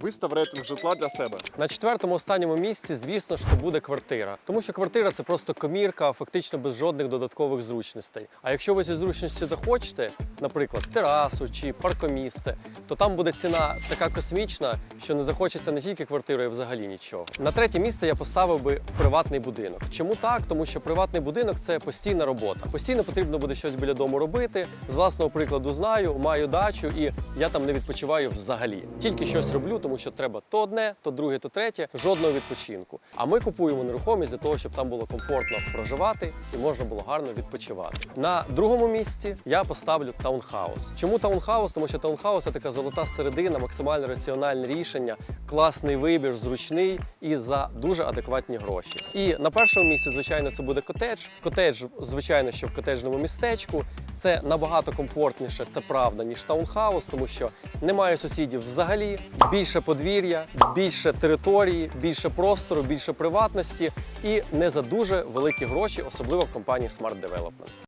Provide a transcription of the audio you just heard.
Вистав рейтинг житла для себе. На четвертому останньому місці, звісно ж, це буде квартира. Тому що квартира це просто комірка, фактично без жодних додаткових зручностей. А якщо ви ці зручності захочете, наприклад, терасу чи паркомісце, то там буде ціна така космічна, що не захочеться не тільки квартиру, а взагалі нічого. На третє місце я поставив би приватний будинок. Чому так? Тому що приватний будинок це постійна робота. Постійно потрібно буде щось біля дому робити. З власного прикладу знаю, маю дачу, і я там не відпочиваю взагалі. Тільки щось роблю, тому що треба то одне, то друге, то третє, жодного відпочинку. А ми купуємо нерухомість для того, щоб там було комфортно проживати і можна було гарно відпочивати. На другому місці я поставлю таунхаус. Чому таунхаус? Тому що таунхаус це така золота середина, максимально раціональне рішення, класний вибір, зручний і за дуже адекватні гроші. І на першому місці, звичайно, це буде котедж. Котедж, звичайно, що в котеджному містечку. Це набагато комфортніше, це правда, ніж таунхаус, тому що немає сусідів взагалі, більше подвір'я, більше території, більше простору, більше приватності і не за дуже великі гроші, особливо в компанії Smart Development.